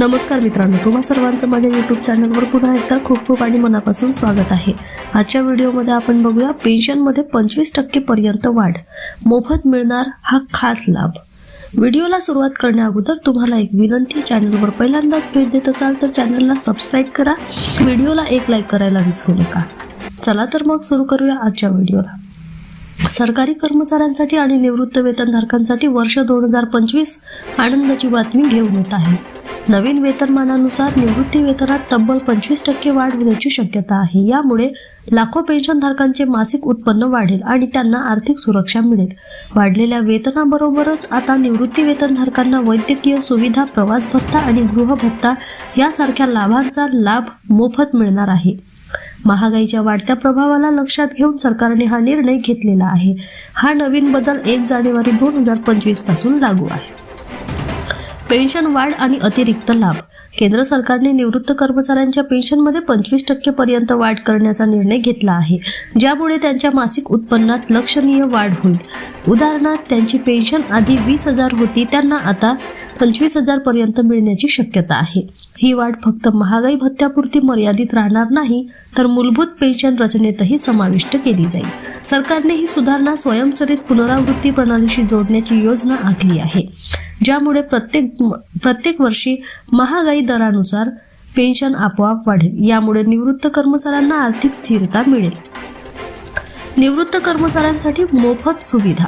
नमस्कार मित्रांनो तुम्हा सर्वांचं माझ्या यूट्यूब चॅनलवर पुन्हा एकदा खूप खूप आणि मनापासून स्वागत आहे. आजच्या व्हिडिओमध्ये आपण बघूया पेन्शनमध्ये पंचवीस टक्केपर्यंत वाढ. मोफत मिळणार हा खास लाभ. व्हिडिओला सुरुवात करण्या अगोदर तुम्हाला एक विनंती चॅनलवर पहिल्यांदाच भेट देत असाल तर चॅनलला सबस्क्राईब करा. व्हिडिओला एक लाईक करायला विसरू नका. चला तर मग सुरू करूया आजच्या व्हिडिओला. सरकारी कर्मचाऱ्यांसाठी आणि निवृत्त वेतनधारकांसाठी वर्ष दोन हजार पंचवीस आनंदाची बातमी घेऊन येत आहे. नवीन वेतनमानानुसार निवृत्ती वेतनात तब्बल पंचवीस टक्के वाढ होण्याची शक्यता आहे. यामुळे लाखो पेन्शनधारकांचे मासिक उत्पन्न वाढेल आणि त्यांना आर्थिक सुरक्षा मिळेल. वाढलेल्या वेतनाबरोबरच आता निवृत्ती वेतनधारकांना वैद्यकीय सुविधा प्रवास भत्ता आणि गृहभत्ता यासारख्या लाभांचा लाभ मोफत मिळणार आहे. महागाईच्या वाढत्या प्रभावाला लक्षात घेऊन सरकारने हा निर्णय घेतलेला आहे. हा नवीन बदल एक जानेवारी दोन हजार पंचवीसपासून लागू आहे. पेन्शन वाढ आणि अतिरिक्त लाभ. केंद्र सरकारने निवृत्त कर्मचाऱ्यांच्या पेन्शनमध्ये पंचवीस टक्केपर्यंत वाढ करण्याचा निर्णय घेतला आहे ज्यामुळे त्यांच्या मासिक उत्पन्नात लक्षणीय वाढ होईल. उदाहरणार्थ त्यांची पेन्शन आधी वीस हजार होती त्यांना आता पंचवीस हजार पर्यंत मिळण्याची शक्यता आहे. ही वाढ फक्त महागाई भत्त्यापुरती मर्यादित राहणार नाही तर मूलभूत पेन्शन रचनेतही समाविष्ट केली जाईल. सरकारने ही सुधारणा स्वयंचलित पुनरावृत्ती प्रणालीशी जोडण्याची योजना आखली आहे. ज्यामुळे प्रत्येक प्रत्येक वर्षी महागाई दरानुसार पेन्शन आपोआप वाढेल. यामुळे निवृत्त कर्मचाऱ्यांना आर्थिक स्थिरता मिळेल. निवृत्त कर्मचाऱ्यांसाठी मोफत सुविधा.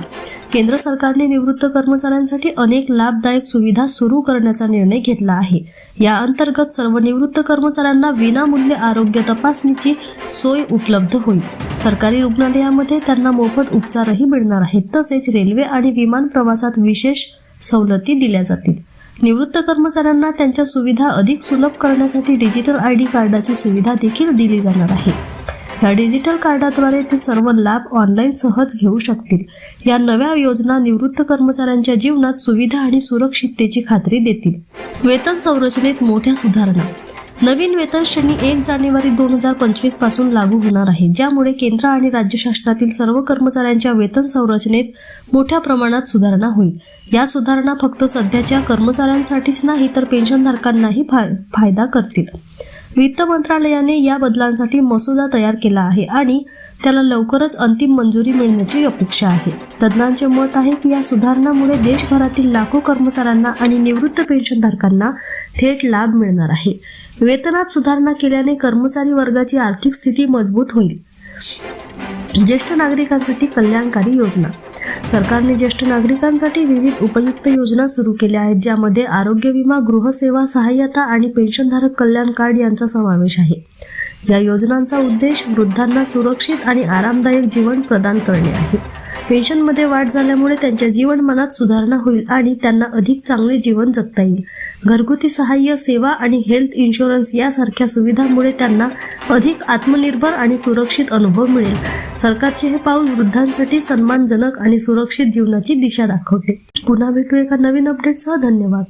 केंद्र सरकारने निवृत्त कर्मचाऱ्यांसाठी अनेक लाभदायक सुविधा सुरू करण्याचा निर्णय घेतला आहे. या अंतर्गत सर्व निवृत्त कर्मचाऱ्यांना विनामूल्य आरोग्य तपासणीची सोय उपलब्ध होईल. सरकारी रुग्णालयामध्ये त्यांना मोफत उपचारही मिळणार आहेत. तसेच रेल्वे आणि विमान प्रवासात विशेष सवलती दिल्या जातील. निवृत्त कर्मचाऱ्यांना त्यांच्या सुविधा अधिक सुलभ करण्यासाठी डिजिटल आय डी कार्डाची सुविधा देखील दिली जाणार आहे. या डिजिटल कार्डाद्वारे ते सर्व लाभ ऑनलाईन सहज घेऊ शकतील. या नव्या योजना निवृत्त कर्मचाऱ्यांच्या जीवनात सुविधा आणि सुरक्षिततेची खात्री देतील. वेतन संरचनेत मोठ्या सुधारणा. नवीन वेतन श्रेणी एक जानेवारी दोन हजार पंचवीसपासून लागू होणार आहे. ज्यामुळे केंद्र आणि राज्य शासनातील सर्व कर्मचाऱ्यांच्या वेतन संरचनेत मोठ्या प्रमाणात सुधारणा होईल. या सुधारणा फक्त सध्याच्या कर्मचाऱ्यांसाठीच नाही तर पेन्शनधारकांनाही फा- फायदा करतील. वित्त मंत्रालयाने या बदलांसाठी मसुदा तयार केला आहे आणि त्याला लवकरच अंतिम मंजुरी मिळण्याची अपेक्षा आहे. तज्ज्ञांचे मत आहे की या सुधारणामुळे देशभरातील लाखो कर्मचाऱ्यांना आणि निवृत्त पेन्शनधारकांना थेट लाभ मिळणार आहे. वेतनात सुधारणा केल्याने कर्मचारी वर्गाची आर्थिक स्थिती मजबूत होईल. ज्येष्ठ नागरिकांसाठी कल्याणकारी योजना. सरकारने ज्येष्ठ नागरिकांसाठी विविध उपयुक्त योजना सुरू केल्या आहेत ज्यामध्ये आरोग्य विमा गृहसेवा सहाय्यता आणि पेन्शनधारक कल्याण कार्ड यांचा समावेश आहे. या योजनांचा उद्देश वृद्धांना सुरक्षित आणि आरामदायक जीवन प्रदान करणे आहे. पेन्शनमध्ये वाढ झाल्यामुळे त्यांच्या जीवनमानात सुधारणा होईल आणि त्यांना अधिक चांगले जीवन जगता येईल. घरगुती सहाय्य सेवा आणि हेल्थ इन्शुरन्स यासारख्या सुविधांमुळे त्यांना अधिक आत्मनिर्भर आणि सुरक्षित अनुभव मिळेल. सरकारचे हे पाऊल वृद्धांसाठी सन्मानजनक आणि सुरक्षित जीवनाची दिशा दाखवते. पुन्हा भेटू एका नवीन अपडेटसह धन्यवाद.